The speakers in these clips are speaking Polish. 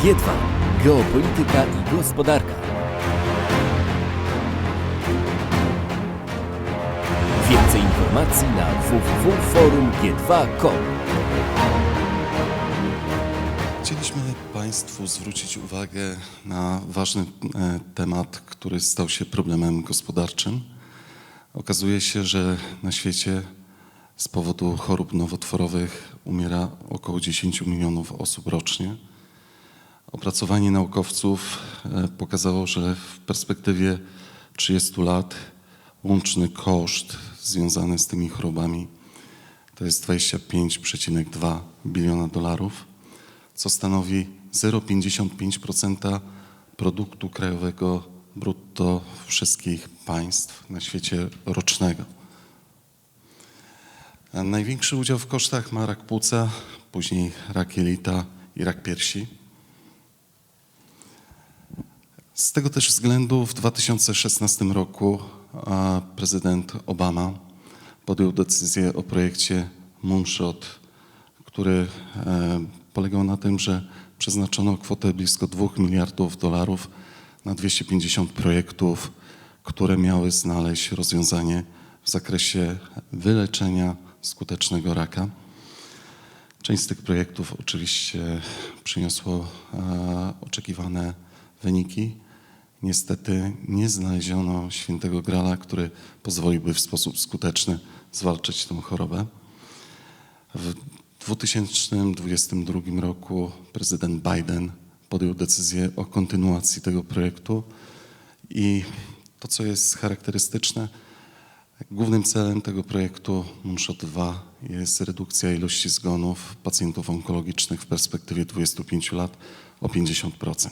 G2. Geopolityka i gospodarka. Więcej informacji na www.forumg2.com. Chcieliśmy Państwu zwrócić uwagę na ważny e, temat, który stał się problemem gospodarczym. Okazuje się, że na świecie z powodu chorób nowotworowych umiera około 10 milionów osób rocznie. Opracowanie naukowców e, pokazało, że w perspektywie 30 lat łączny koszt związany z tymi chorobami to jest 25,2 biliona dolarów, co stanowi 0,55% produktu krajowego brutto wszystkich państw na świecie rocznego. Największy udział w kosztach ma rak płuca, później rak jelita i rak piersi. Z tego też względu w 2016 roku prezydent Obama podjął decyzję o projekcie Moonshot, który e, polegał na tym, że przeznaczono kwotę blisko 2 miliardów dolarów na 250 projektów, które miały znaleźć rozwiązanie w zakresie wyleczenia skutecznego raka. Część z tych projektów oczywiście przyniosło e, oczekiwane wyniki. Niestety nie znaleziono świętego grala, który pozwoliłby w sposób skuteczny zwalczyć tę chorobę. W 2022 roku prezydent Biden podjął decyzję o kontynuacji tego projektu i to, co jest charakterystyczne, głównym celem tego projektu Moonshot 2 jest redukcja ilości zgonów pacjentów onkologicznych w perspektywie 25 lat o 50%.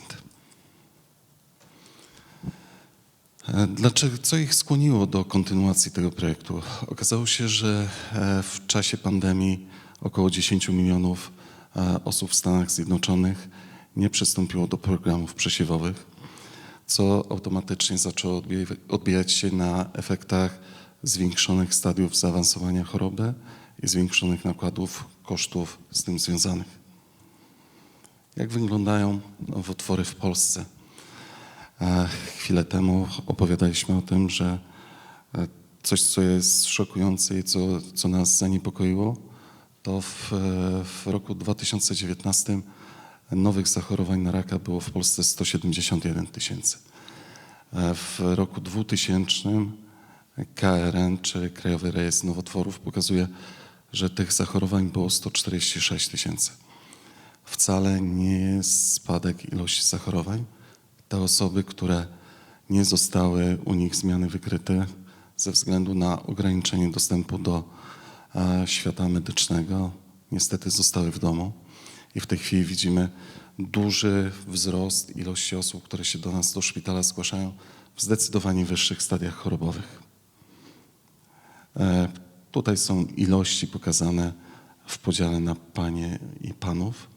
E, Dlaczego, co ich skłoniło do kontynuacji tego projektu? Okazało się, że e, w czasie pandemii około 10 milionów e, osób w Stanach Zjednoczonych nie przystąpiło do programów przesiewowych, co automatycznie zaczęło odbijać się na efektach zwiększonych stadiów zaawansowania choroby i zwiększonych nakładów, kosztów z tym związanych. Jak wyglądają nowotwory w Polsce? Chwilę temu opowiadaliśmy o tym, że e, coś, co jest szokujące i co, co nas zaniepokoiło, to w, w roku 2019 nowych zachorowań na raka było w Polsce 171 tysięcy. E, W roku 2000 KRN, czy Krajowy Rejestr Nowotworów, pokazuje, że tych zachorowań było 146 tysięcy. Wcale nie jest spadek ilości zachorowań. Te osoby, które nie zostały u nich zmiany wykryte ze względu na ograniczenie dostępu do e, świata medycznego, niestety zostały w domu. I w tej chwili widzimy duży wzrost ilości osób, które się do nas do szpitala zgłaszają w zdecydowanie wyższych stadiach chorobowych. E, Tutaj są ilości pokazane w podziale na panie i panów.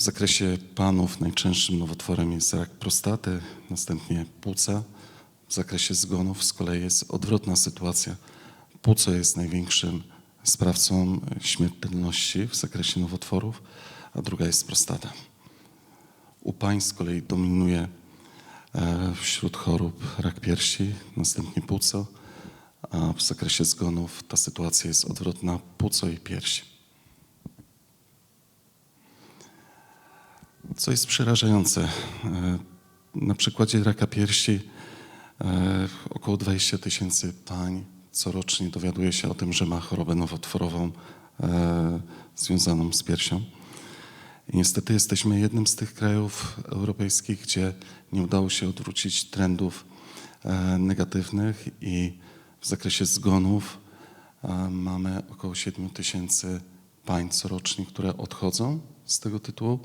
W zakresie panów najczęstszym nowotworem jest rak prostaty, następnie płuca. W zakresie zgonów z kolei jest odwrotna sytuacja. Płuco jest największym sprawcą śmiertelności w zakresie nowotworów, a druga jest prostata. U pań z kolei dominuje e, wśród chorób rak piersi, następnie płuco, a w zakresie zgonów ta sytuacja jest odwrotna płuco i piersi. Co jest przerażające, e, na przykładzie raka piersi e, około 20 tysięcy pań corocznie dowiaduje się o tym, że ma chorobę nowotworową e, związaną z piersią. I niestety jesteśmy jednym z tych krajów europejskich, gdzie nie udało się odwrócić trendów negatywnych i w zakresie zgonów mamy około 7 tysięcy pań corocznie, które odchodzą z tego tytułu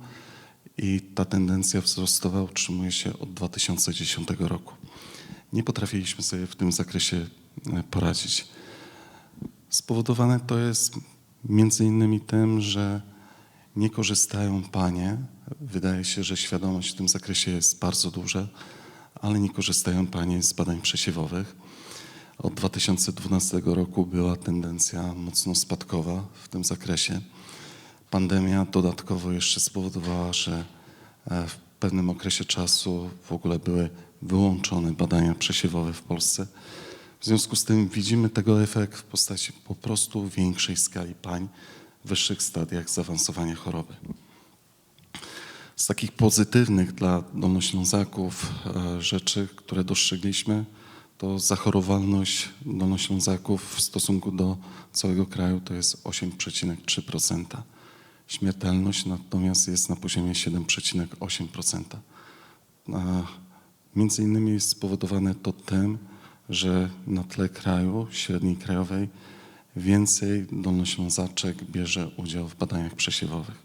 i ta tendencja wzrostowa utrzymuje się od 2010 roku. Nie potrafiliśmy sobie w tym zakresie e, poradzić. Spowodowane to jest między innymi tym, że nie korzystają panie. Wydaje się, że świadomość w tym zakresie jest bardzo duża, ale nie korzystają panie z badań przesiewowych. Od 2012 roku była tendencja mocno spadkowa w tym zakresie. Pandemia dodatkowo jeszcze spowodowała, że e, w pewnym okresie czasu w ogóle były wyłączone badania przesiewowe w Polsce. W związku z tym widzimy tego efekt w postaci po prostu większej skali pań w wyższych stadiach zaawansowania choroby. Z takich pozytywnych dla Dolnoślązaków e, rzeczy, które dostrzegliśmy, to zachorowalność Dolnoślązaków w stosunku do całego kraju to jest 8,3%. Śmiertelność natomiast jest na poziomie 7,8%. A Między innymi jest spowodowane to tym, że na tle kraju, średniej krajowej, więcej Dolnoślązaczek bierze udział w badaniach przesiewowych.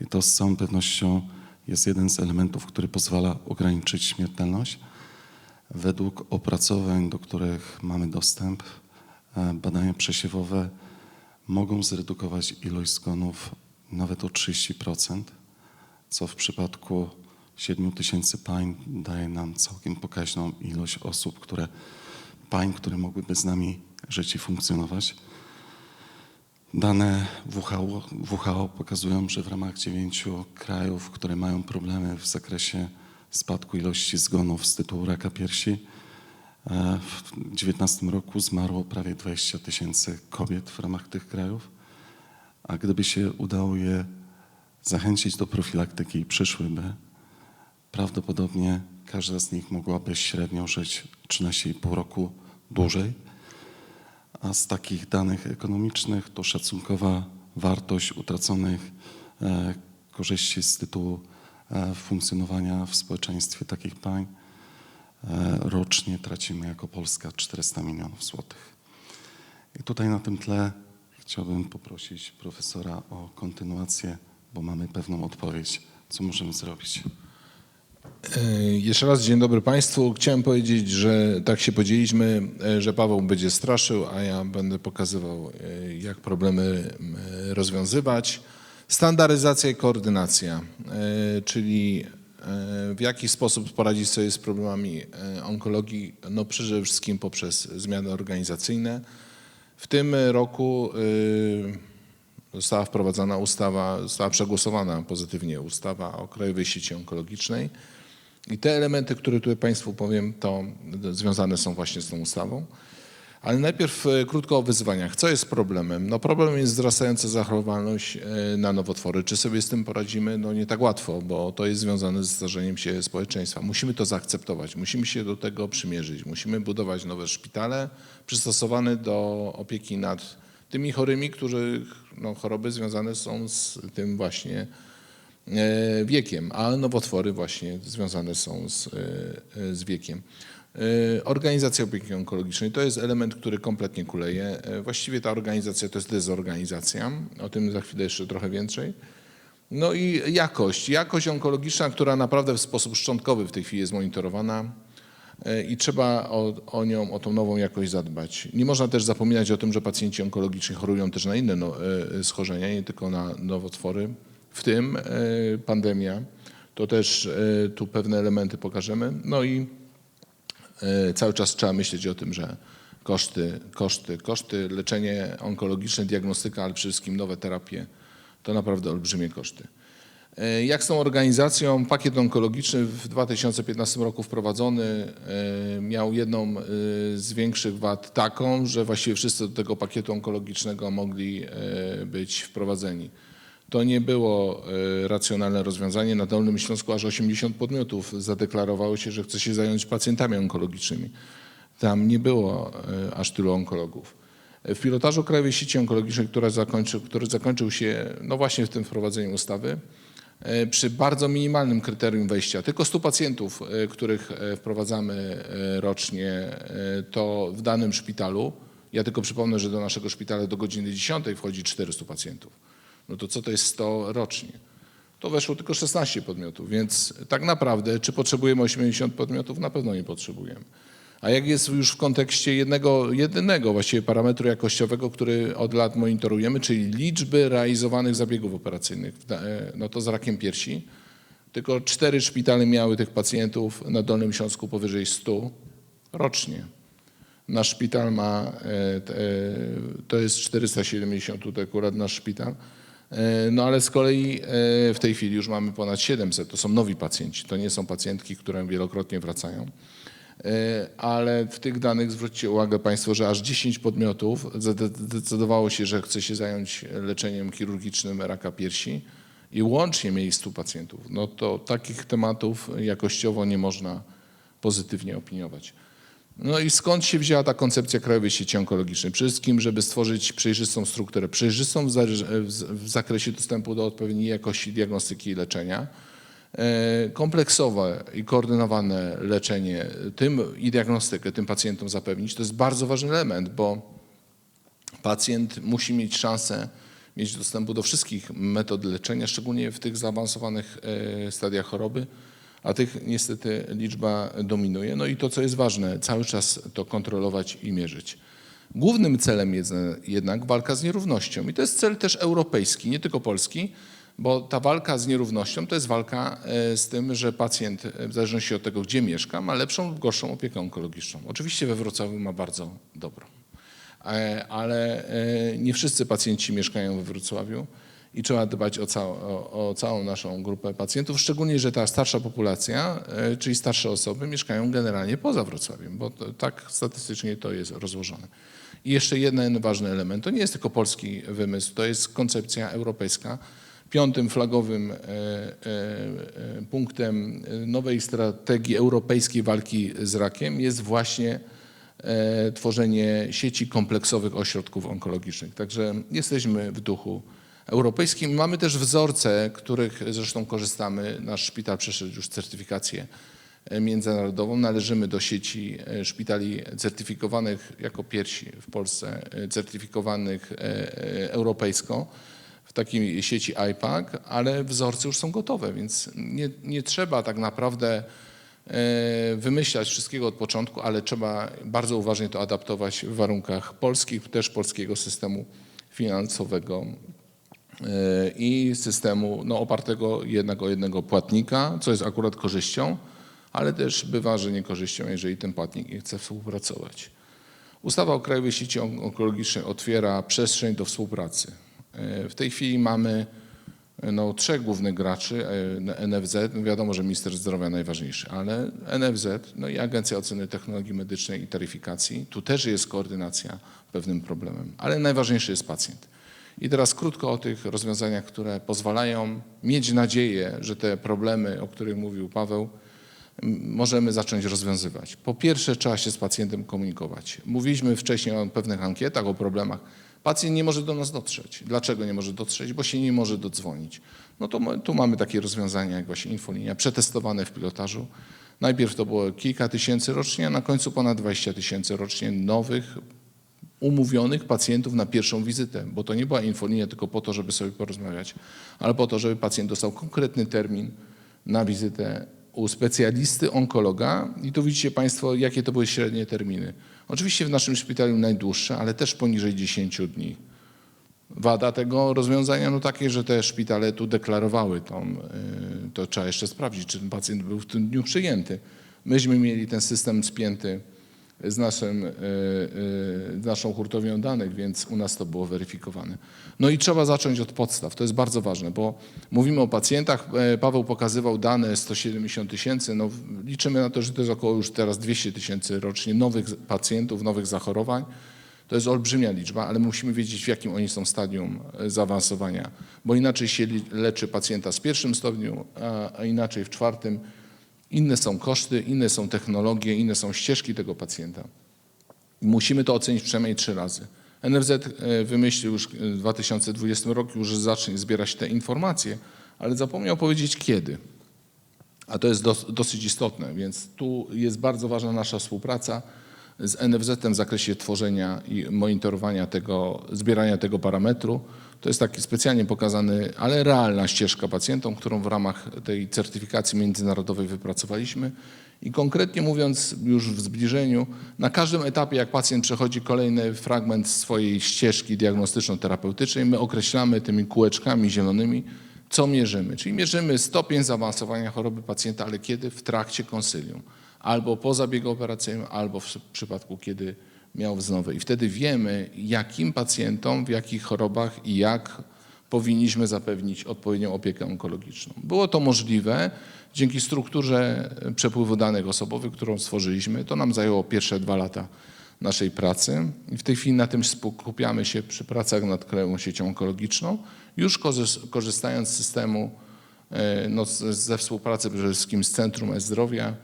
I to z całą pewnością jest jeden z elementów, który pozwala ograniczyć śmiertelność. Według opracowań, do których mamy dostęp, e, badania przesiewowe mogą zredukować ilość zgonów nawet o 30%, co w przypadku 7 tysięcy pań daje nam całkiem pokaźną ilość osób, które, pań, które mogłyby z nami żyć i funkcjonować. Dane WHO, WHO pokazują, że w ramach dziewięciu krajów, które mają problemy w zakresie spadku ilości zgonów z tytułu raka piersi, e, w 2019 roku zmarło prawie 20 tysięcy kobiet w ramach tych krajów, a gdyby się udało je zachęcić do profilaktyki i przyszłyby, prawdopodobnie każda z nich mogłaby średnio żyć 13,5 roku dłużej. A z takich danych ekonomicznych to szacunkowa wartość utraconych e, korzyści z tytułu e, funkcjonowania w społeczeństwie takich pań e, rocznie tracimy jako Polska 400 milionów złotych. I tutaj na tym tle chciałbym poprosić profesora o kontynuację, bo mamy pewną odpowiedź, co możemy zrobić. E, Jeszcze raz dzień dobry Państwu. Chciałem powiedzieć, że tak się podzieliliśmy, e, że Paweł będzie straszył, a ja będę pokazywał, e, jak problemy rozwiązywać. Standaryzacja i koordynacja, czyli w jaki sposób poradzić sobie z problemami onkologii, no przede wszystkim poprzez zmiany organizacyjne. W tym roku e, została wprowadzona ustawa, została przegłosowana pozytywnie ustawa o Krajowej Sieci Onkologicznej. I te elementy, które tutaj Państwu powiem, to związane są właśnie z tą ustawą. Ale najpierw e, krótko o wyzwaniach. Co jest problemem? No problemem jest wzrastająca zachorowalność e, na nowotwory. Czy sobie z tym poradzimy? No nie tak łatwo, bo to jest związane ze starzeniem się społeczeństwa. Musimy to zaakceptować, musimy się do tego przymierzyć. Musimy budować nowe szpitale przystosowane do opieki nad tymi chorymi, których no, choroby związane są z tym właśnie e, wiekiem, a nowotwory właśnie związane są z, z wiekiem. E, Organizacja opieki onkologicznej to jest element, który kompletnie kuleje. E, Właściwie ta organizacja to jest dezorganizacja, o tym za chwilę jeszcze trochę więcej. No i jakość, jakość onkologiczna, która naprawdę w sposób szczątkowy w tej chwili jest monitorowana e, i trzeba o, o nią, o tą nową jakość zadbać. Nie można też zapominać o tym, że pacjenci onkologiczni chorują też na inne no, schorzenia, nie tylko na nowotwory, w tym pandemia. To też tu pewne elementy pokażemy. No i cały czas trzeba myśleć o tym, że koszty, koszty, koszty, leczenie onkologiczne, diagnostyka, ale przede wszystkim nowe terapie to naprawdę olbrzymie koszty. E, Jak z tą organizacją? Pakiet onkologiczny w 2015 roku wprowadzony e, miał jedną e, z większych wad taką, że właściwie wszyscy do tego pakietu onkologicznego mogli e, być wprowadzeni. To nie było e, racjonalne rozwiązanie. Na Dolnym Śląsku aż 80 podmiotów zadeklarowało się, że chce się zająć pacjentami onkologicznymi. Tam nie było e, aż tylu onkologów. W pilotażu Krajowej Sieci Onkologicznej, która zakończył, który zakończył się no właśnie w tym wprowadzeniu ustawy, e, przy bardzo minimalnym kryterium wejścia, tylko 100 pacjentów, e, których e, wprowadzamy e, rocznie, e, to w danym szpitalu, ja tylko przypomnę, że do naszego szpitala do godziny 10 wchodzi 400 pacjentów. No to co to jest 100 rocznie? To weszło tylko 16 podmiotów, więc tak naprawdę, czy potrzebujemy 80 podmiotów? Na pewno nie potrzebujemy. A jak jest już w kontekście jednego, jedynego właściwie parametru jakościowego, który od lat monitorujemy, czyli liczby realizowanych zabiegów operacyjnych, e, no to z rakiem piersi, tylko cztery szpitale miały tych pacjentów na Dolnym Śląsku powyżej 100 rocznie. Nasz szpital ma, e, e, to jest 470 tutaj akurat nasz szpital, No ale z kolei e, w tej chwili już mamy ponad 700. To są nowi pacjenci. To nie są pacjentki, które wielokrotnie wracają. E, Ale w tych danych zwróćcie uwagę Państwo, że aż 10 podmiotów zdecydowało się, że chce się zająć leczeniem chirurgicznym raka piersi i łącznie 100 pacjentów. No to takich tematów jakościowo nie można pozytywnie opiniować. No i skąd się wzięła ta koncepcja Krajowej Sieci Onkologicznej? Przede wszystkim, żeby stworzyć przejrzystą strukturę, przejrzystą w, w zakresie dostępu do odpowiedniej jakości diagnostyki i leczenia, e, kompleksowe i koordynowane leczenie tym i diagnostykę tym pacjentom zapewnić. To jest bardzo ważny element, bo pacjent musi mieć szansę mieć dostępu do wszystkich metod leczenia, szczególnie w tych zaawansowanych e, stadiach choroby, a tych niestety liczba dominuje. No i to, co jest ważne, cały czas to kontrolować i mierzyć. Głównym celem jest jednak walka z nierównością i to jest cel też europejski, nie tylko polski, bo ta walka z nierównością to jest walka e, z tym, że pacjent, e, w zależności od tego, gdzie mieszka, ma lepszą lub gorszą opiekę onkologiczną. Oczywiście we Wrocławiu ma bardzo dobrą. E, ale nie wszyscy pacjenci mieszkają we Wrocławiu i trzeba dbać o, cał, o, o całą naszą grupę pacjentów, szczególnie, że ta starsza populacja, e, czyli starsze osoby mieszkają generalnie poza Wrocławiem, bo to, tak statystycznie to jest rozłożone. I jeszcze jeden ważny element, to nie jest tylko polski wymysł, to jest koncepcja europejska. Piątym flagowym e, e, punktem nowej strategii europejskiej walki z rakiem jest właśnie tworzenie sieci kompleksowych ośrodków onkologicznych. Także jesteśmy w duchu europejskim. Mamy też wzorce, których zresztą korzystamy. Nasz szpital przeszedł już certyfikację e, międzynarodową. Należymy do sieci e, szpitali certyfikowanych jako pierwsi w Polsce, e, certyfikowanych europejsko w takiej sieci IPAC, ale wzorce już są gotowe, więc nie, nie trzeba tak naprawdę wymyślać wszystkiego od początku, ale trzeba bardzo uważnie to adaptować w warunkach polskich, też polskiego systemu finansowego i systemu no, opartego jednak o jednego płatnika, co jest akurat korzyścią, ale też bywa, że niekorzyścią, jeżeli ten płatnik nie chce współpracować. Ustawa o Krajowej Sieci On- Onkologicznej otwiera przestrzeń do współpracy. E, W tej chwili mamy e, no, trzech głównych graczy, e, NFZ, no wiadomo, że minister zdrowia najważniejszy, ale NFZ, no i Agencja Oceny Technologii Medycznej i Taryfikacji, tu też jest koordynacja pewnym problemem, ale najważniejszy jest pacjent. I teraz krótko o tych rozwiązaniach, które pozwalają mieć nadzieję, że te problemy, o których mówił Paweł, możemy zacząć rozwiązywać. Po pierwsze, trzeba się z pacjentem komunikować. Mówiliśmy wcześniej o pewnych ankietach, o problemach. Pacjent nie może do nas dotrzeć. Dlaczego nie może dotrzeć? Bo się nie może dodzwonić. No to my- tu mamy takie rozwiązania jak właśnie infolinia, przetestowane w pilotażu. Najpierw to było kilka tysięcy rocznie, a na końcu ponad 20 tysięcy rocznie nowych umówionych pacjentów na pierwszą wizytę, bo to nie była infolinia tylko po to, żeby sobie porozmawiać, ale po to, żeby pacjent dostał konkretny termin na wizytę u specjalisty onkologa i tu widzicie Państwo, jakie to były średnie terminy. Oczywiście w naszym szpitalu najdłuższe, ale też poniżej 10 dni. Wada tego rozwiązania no takie, że te szpitale tu deklarowały tą, y, to trzeba jeszcze sprawdzić, czy ten pacjent był w tym dniu przyjęty. Myśmy mieli ten system spięty z, naszym, y, y, z naszą hurtownią danych, więc u nas to było weryfikowane. No i trzeba zacząć od podstaw, to jest bardzo ważne, bo mówimy o pacjentach, e, Paweł pokazywał dane 170 tysięcy, no liczymy na to, że to jest około już teraz 200 tysięcy rocznie nowych pacjentów, nowych zachorowań. To jest olbrzymia liczba, ale musimy wiedzieć, w jakim oni są stadium e, zaawansowania, bo inaczej się leczy pacjenta z pierwszym stopniu, a inaczej w czwartym. Inne są koszty, inne są technologie, inne są ścieżki tego pacjenta. Musimy to ocenić przynajmniej trzy razy. NFZ e, wymyślił już w 2020 roku, już zacznie zbierać te informacje, ale zapomniał powiedzieć kiedy. A to jest dos, dosyć istotne, więc tu jest bardzo ważna nasza współpraca z NFZ-em w zakresie tworzenia i monitorowania tego, zbierania tego parametru. To jest taki specjalnie pokazany, ale realna ścieżka pacjentom, którą w ramach tej certyfikacji międzynarodowej wypracowaliśmy. I konkretnie mówiąc, już w zbliżeniu, na każdym etapie, jak pacjent przechodzi kolejny fragment swojej ścieżki diagnostyczno-terapeutycznej, my określamy tymi kółeczkami zielonymi, co mierzymy? Czyli mierzymy stopień zaawansowania choroby pacjenta, ale kiedy? W trakcie konsylium. Albo po zabiegu operacyjnym, albo w przypadku, kiedy miał wznowę. I wtedy wiemy, jakim pacjentom, w jakich chorobach i jak powinniśmy zapewnić odpowiednią opiekę onkologiczną. Było to możliwe dzięki strukturze przepływu danych osobowych, którą stworzyliśmy. To nam zajęło pierwsze dwa lata naszej pracy i w tej chwili na tym skupiamy się przy pracach nad krajową siecią onkologiczną, już korzys- korzystając z systemu e, no, ze współpracy przede wszystkim z Centrum E-Zdrowia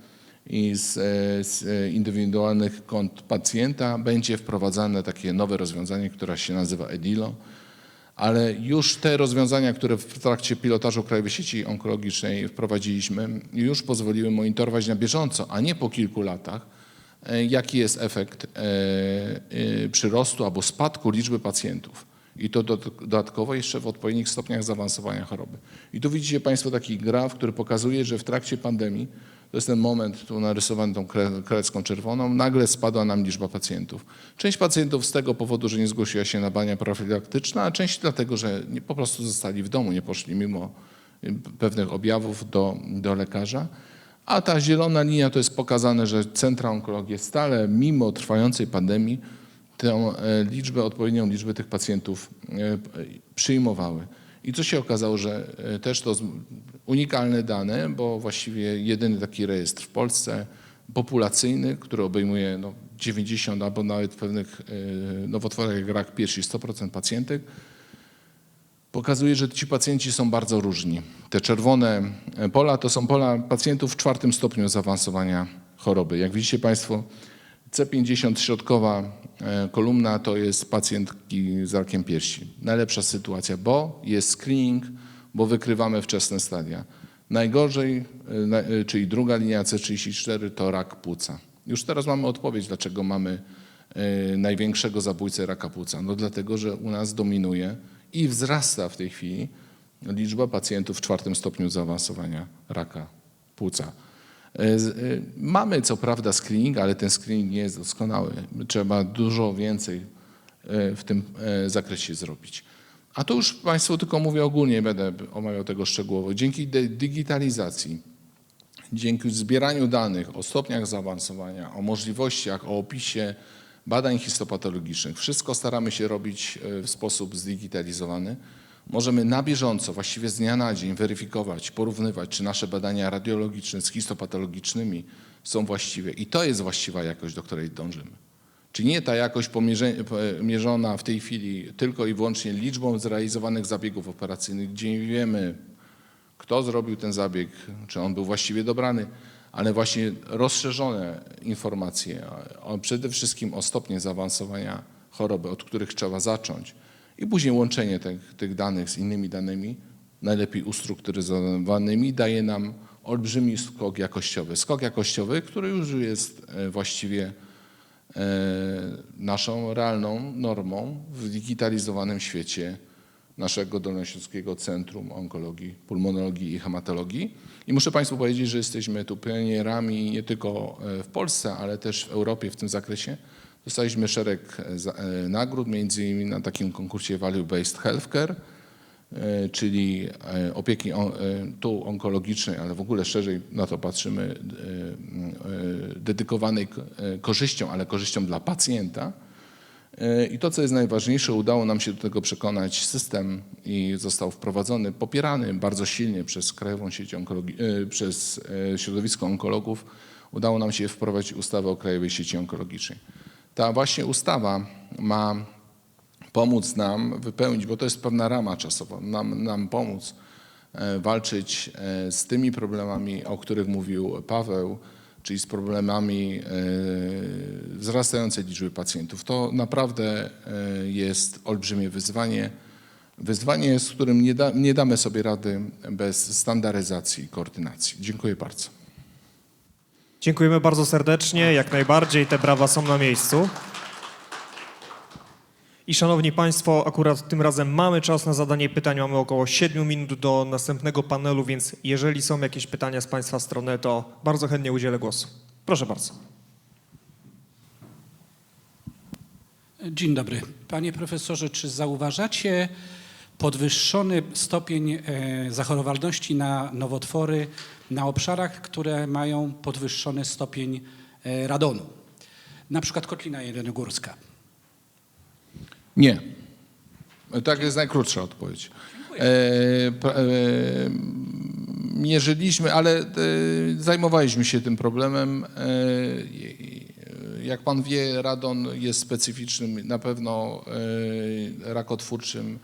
i z, e, z indywidualnych kont pacjenta będzie wprowadzane takie nowe rozwiązanie, które się nazywa EDILO, ale już te rozwiązania, które w trakcie pilotażu Krajowej Sieci Onkologicznej wprowadziliśmy, już pozwoliły monitorować na bieżąco, a nie po kilku latach, e, jaki jest efekt e, przyrostu albo spadku liczby pacjentów. I to do- dodatkowo jeszcze w odpowiednich stopniach zaawansowania choroby. I tu widzicie Państwo taki graf, który pokazuje, że w trakcie pandemii, to jest ten moment tu narysowany tą kre- kreską czerwoną, nagle spadła nam liczba pacjentów. Część pacjentów z tego powodu, że nie zgłosiła się na badania profilaktyczne, a część dlatego, że nie, po prostu zostali w domu, nie poszli mimo y, pewnych objawów do, do lekarza. A ta zielona linia to jest pokazane, że centra onkologii stale, mimo trwającej pandemii, tę e, liczbę, odpowiednią liczbę tych pacjentów e, przyjmowały. I co się okazało, że e, też to unikalne dane, bo właściwie jedyny taki rejestr w Polsce populacyjny, który obejmuje no, 90 albo nawet w pewnych e, nowotworach jak rak piersi 100% pacjentek, pokazuje, że ci pacjenci są bardzo różni. Te czerwone e, pola to są pola pacjentów w czwartym stopniu zaawansowania choroby. Jak widzicie Państwo, C50 środkowa e, kolumna to jest pacjentki z rakiem piersi. Najlepsza sytuacja, bo jest screening, bo wykrywamy wczesne stadia. Najgorzej, e, e, czyli druga linia C34 to rak płuca. Już teraz mamy odpowiedź, dlaczego mamy największego zabójcę raka płuca. No dlatego, że u nas dominuje i wzrasta w tej chwili liczba pacjentów w czwartym stopniu zaawansowania raka płuca. E, e, Mamy co prawda screening, ale ten screening nie jest doskonały. Trzeba dużo więcej e, w tym zakresie zrobić. A to już Państwu tylko mówię ogólnie, nie będę omawiał tego szczegółowo. Dzięki digitalizacji, dzięki zbieraniu danych o stopniach zaawansowania, o możliwościach, o opisie badań histopatologicznych, wszystko staramy się robić w sposób zdigitalizowany. Możemy na bieżąco, właściwie z dnia na dzień weryfikować, porównywać, czy nasze badania radiologiczne z histopatologicznymi są właściwe. I to jest właściwa jakość, do której dążymy. Czyli nie ta jakość mierzona w tej chwili tylko i wyłącznie liczbą zrealizowanych zabiegów operacyjnych, gdzie nie wiemy, kto zrobił ten zabieg, czy on był właściwie dobrany, ale właśnie rozszerzone informacje, o, przede wszystkim o stopnie zaawansowania choroby, od których trzeba zacząć i później łączenie tych, tych danych z innymi danymi, najlepiej ustrukturyzowanymi, daje nam olbrzymi skok jakościowy. Skok jakościowy, który już jest e, właściwie e, naszą realną normą w digitalizowanym świecie naszego Dolnośląskiego Centrum Onkologii, Pulmonologii i Hematologii. I muszę Państwu powiedzieć, że jesteśmy tu pionierami nie tylko e, w Polsce, ale też w Europie w tym zakresie. Dostaliśmy szereg e, e, nagród, między innymi na takim konkursie Value Based Healthcare, e, czyli opieki tu onkologicznej, ale w ogóle szerzej na to patrzymy, dedykowanej korzyścią, ale korzyścią dla pacjenta. I to, co jest najważniejsze, udało nam się do tego przekonać system i został wprowadzony, popierany bardzo silnie przez Krajową Sieć Onkologii, przez środowisko onkologów. Udało nam się wprowadzić ustawę o Krajowej Sieci Onkologicznej. Ta właśnie ustawa ma pomóc nam wypełnić, bo to jest pewna rama czasowa, nam, nam pomóc e, walczyć e, z tymi problemami, o których mówił Paweł, czyli z problemami e, wzrastającej liczby pacjentów. To naprawdę jest olbrzymie wyzwanie. Wyzwanie, z którym nie, da, nie damy sobie rady bez standaryzacji i koordynacji. Dziękuję bardzo. Dziękujemy bardzo serdecznie, jak najbardziej te brawa są na miejscu. I szanowni państwo, akurat tym razem mamy czas na zadanie pytań, mamy około 7 minut do następnego panelu, więc jeżeli są jakieś pytania z państwa strony, to bardzo chętnie udzielę głosu. Proszę bardzo. Dzień dobry. Panie profesorze, czy zauważacie podwyższony stopień e, zachorowalności na nowotwory na obszarach, które mają podwyższony stopień e, radonu? Na przykład Kotlina Jeleniogórska. Nie. Tak jest najkrótsza odpowiedź. E, pra- e, mierzyliśmy, ale e, zajmowaliśmy się tym problemem. E, i- Jak pan wie, radon jest specyficznym, na pewno e, rakotwórczym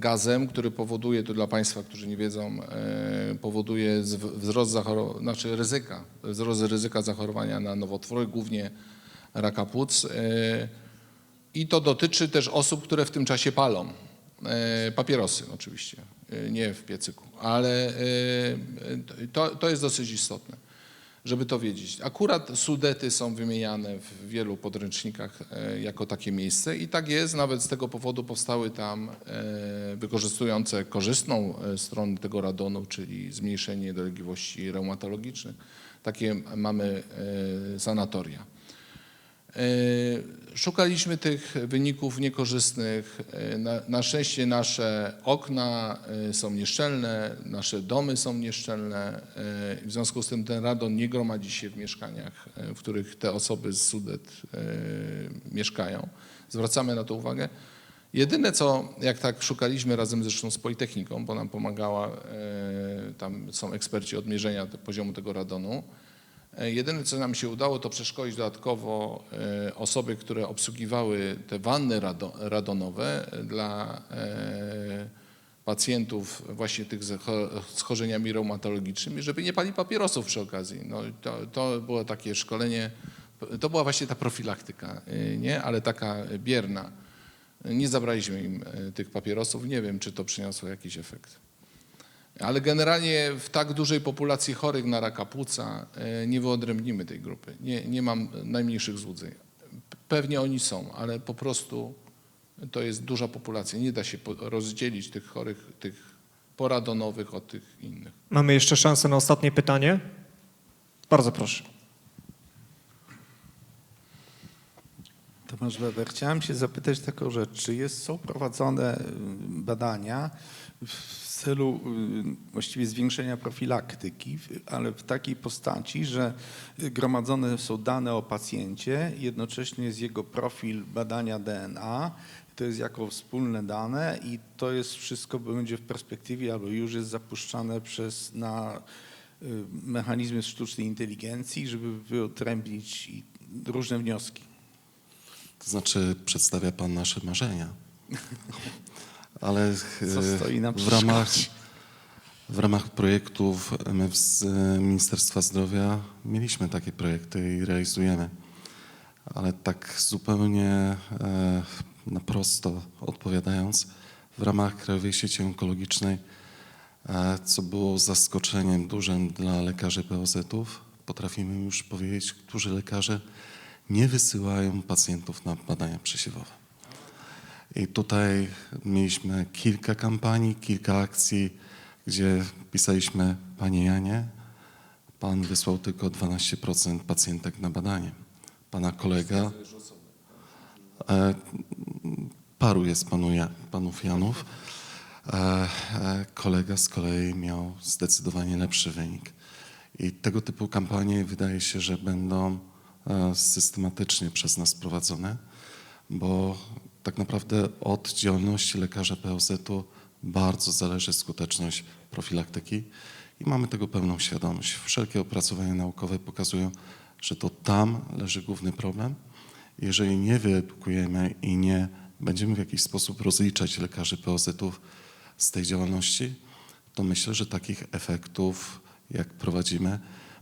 gazem, który powoduje, to dla państwa, którzy nie wiedzą, e, powoduje wzrost znaczy ryzyka, wzrost ryzyka zachorowania na nowotwory, głównie raka płuc. E, I to dotyczy też osób, które w tym czasie palą. E, Papierosy oczywiście, nie w piecyku, ale to, to jest dosyć istotne, żeby to wiedzieć. Akurat Sudety są wymieniane w wielu podręcznikach e, jako takie miejsce i tak jest, nawet z tego powodu powstały tam e, wykorzystujące korzystną e, stronę tego radonu, czyli zmniejszenie dolegliwości reumatologicznych. Takie mamy sanatoria. E, Szukaliśmy tych wyników niekorzystnych. E, Na, na szczęście nasze okna e, są nieszczelne, nasze domy są nieszczelne. W związku z tym ten radon nie gromadzi się w mieszkaniach, w których te osoby z Sudet mieszkają. Zwracamy na to uwagę. Jedyne co, jak tak szukaliśmy razem zresztą z Politechniką, bo nam pomagała, tam są eksperci od mierzenia te- poziomu tego radonu, Jedyne, co nam się udało, to przeszkolić dodatkowo e, osoby, które obsługiwały te wanny rado- radonowe e, dla e, pacjentów właśnie tych z cho- schorzeniami reumatologicznymi, żeby nie pali papierosów przy okazji. No, to, to było takie szkolenie, to była właśnie ta profilaktyka, e, nie? ale taka bierna. Nie zabraliśmy im e, tych papierosów, nie wiem, czy to przyniosło jakiś efekt. Ale generalnie w tak dużej populacji chorych na raka płuca e, nie wyodrębnimy tej grupy. Nie, nie mam najmniejszych złudzeń. Pewnie oni są, ale po prostu to jest duża populacja. Nie da się rozdzielić tych chorych, tych poradonowych od tych innych. Mamy jeszcze szansę na ostatnie pytanie. Bardzo proszę. Tomasz Weber, chciałem się zapytać taką rzecz, czy jest, są prowadzone y, badania w celu y, właściwie zwiększenia profilaktyki, ale w takiej postaci, że gromadzone są dane o pacjencie, jednocześnie jest jego profil badania DNA, to jest jako wspólne dane i to jest wszystko będzie w perspektywie albo już jest zapuszczane przez na y, mechanizmy sztucznej inteligencji, żeby wyodrębnić różne wnioski. To znaczy przedstawia pan nasze marzenia. Ale e, w ramach, w ramach projektów MF z e, Ministerstwa Zdrowia mieliśmy takie projekty i realizujemy. Ale tak zupełnie e, na prosto odpowiadając, w ramach Krajowej Sieci Onkologicznej, co było zaskoczeniem dużym dla lekarzy POZ-ów, potrafimy już powiedzieć, którzy lekarze nie wysyłają pacjentów na badania przesiewowe. I tutaj mieliśmy kilka kampanii, kilka akcji, gdzie pisaliśmy, panie Janie, pan wysłał tylko 12% pacjentek na badanie. Pana kolega, e, paru jest panu, panów Janów, e, e, kolega z kolei miał zdecydowanie lepszy wynik. I tego typu kampanie wydaje się, że będą systematycznie przez nas prowadzone, bo tak naprawdę od działalności lekarza POZ-u bardzo zależy skuteczność profilaktyki i mamy tego pełną świadomość. Wszelkie opracowania naukowe pokazują, że to tam leży główny problem. Jeżeli nie wyedukujemy i nie będziemy w jakiś sposób rozliczać lekarzy POZ-ów z tej działalności, to myślę, że takich efektów, jak prowadzimy,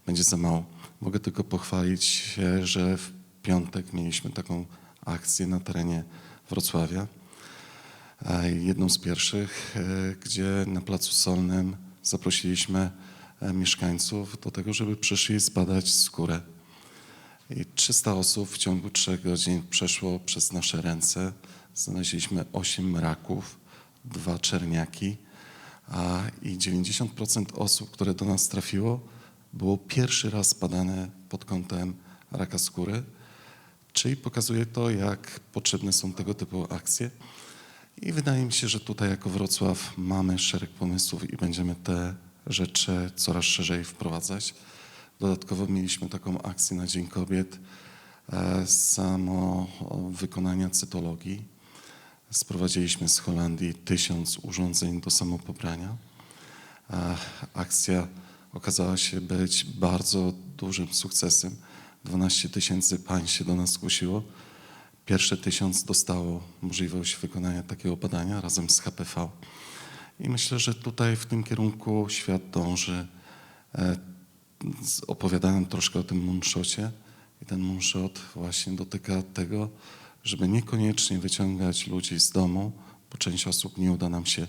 będzie za mało. Mogę tylko pochwalić się, że w piątek mieliśmy taką akcję na terenie Wrocławia. E, Jedną z pierwszych, e, gdzie na Placu Solnym zaprosiliśmy e, mieszkańców do tego, żeby przyszli zbadać skórę. I 300 osób w ciągu 3 godzin przeszło przez nasze ręce. Znaleźliśmy 8 raków, dwa czerniaki, a i 90% osób, które do nas trafiło, było pierwszy raz badane pod kątem raka skóry. Czyli pokazuje to, jak potrzebne są tego typu akcje. I wydaje mi się, że tutaj jako Wrocław mamy szereg pomysłów i będziemy te rzeczy coraz szerzej wprowadzać. Dodatkowo mieliśmy taką akcję na Dzień Kobiet e, samo wykonania cytologii. Sprowadziliśmy z Holandii tysiąc urządzeń do samopobrania. A Akcja okazała się być bardzo dużym sukcesem. 12 tysięcy pań się do nas zgłosiło. Pierwsze tysiąc dostało możliwość wykonania takiego badania razem z HPV. I myślę, że tutaj w tym kierunku świat dąży. E, Opowiadałem troszkę o tym moonshocie i ten moonshot właśnie dotyka tego, żeby niekoniecznie wyciągać ludzi z domu, bo część osób nie uda nam się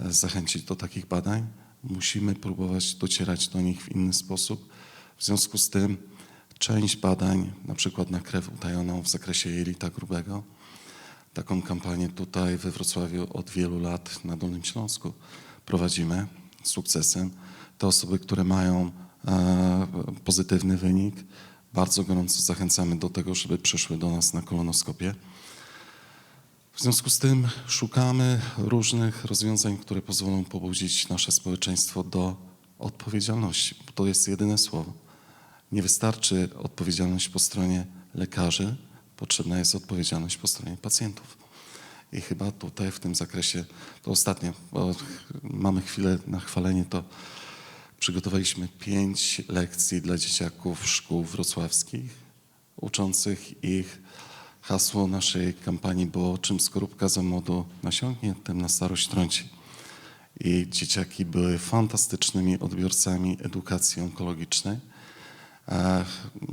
e, zachęcić do takich badań. Musimy próbować docierać do nich w inny sposób. W związku z tym część badań, na przykład na krew utajoną w zakresie jelita grubego, Taką kampanię tutaj we Wrocławiu od wielu lat na Dolnym Śląsku prowadzimy z sukcesem. Te osoby, które mają e, pozytywny wynik, bardzo gorąco zachęcamy do tego, żeby przyszły do nas na kolonoskopię. W związku z tym szukamy różnych rozwiązań, które pozwolą pobudzić nasze społeczeństwo do odpowiedzialności. To jest jedyne słowo. Nie wystarczy odpowiedzialność po stronie lekarzy, potrzebna jest odpowiedzialność po stronie pacjentów. I chyba tutaj w tym zakresie, to ostatnie, bo mamy chwilę na chwalenie, to przygotowaliśmy pięć lekcji dla dzieciaków szkół wrocławskich, uczących ich. Hasło naszej kampanii było czym skorupka za młodu nasiągnie, tym na starość trąci. I dzieciaki były fantastycznymi odbiorcami edukacji onkologicznej.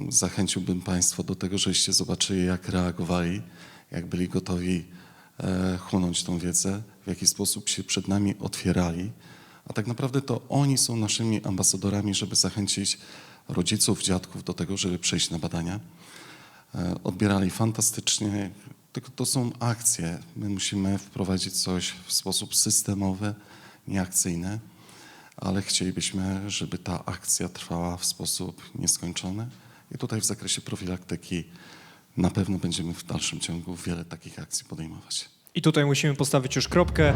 Zachęciłbym Państwa do tego, żebyście zobaczyli, jak reagowali, jak byli gotowi e, chłonąć tą wiedzę, w jaki sposób się przed nami otwierali. A tak naprawdę to oni są naszymi ambasadorami, żeby zachęcić rodziców, dziadków do tego, żeby przejść na badania. E, Odbierali fantastycznie, tylko to są akcje. My musimy wprowadzić coś w sposób systemowy, nieakcyjny ale chcielibyśmy, żeby ta akcja trwała w sposób nieskończony. I tutaj w zakresie profilaktyki na pewno będziemy w dalszym ciągu wiele takich akcji podejmować. I tutaj musimy postawić już kropkę.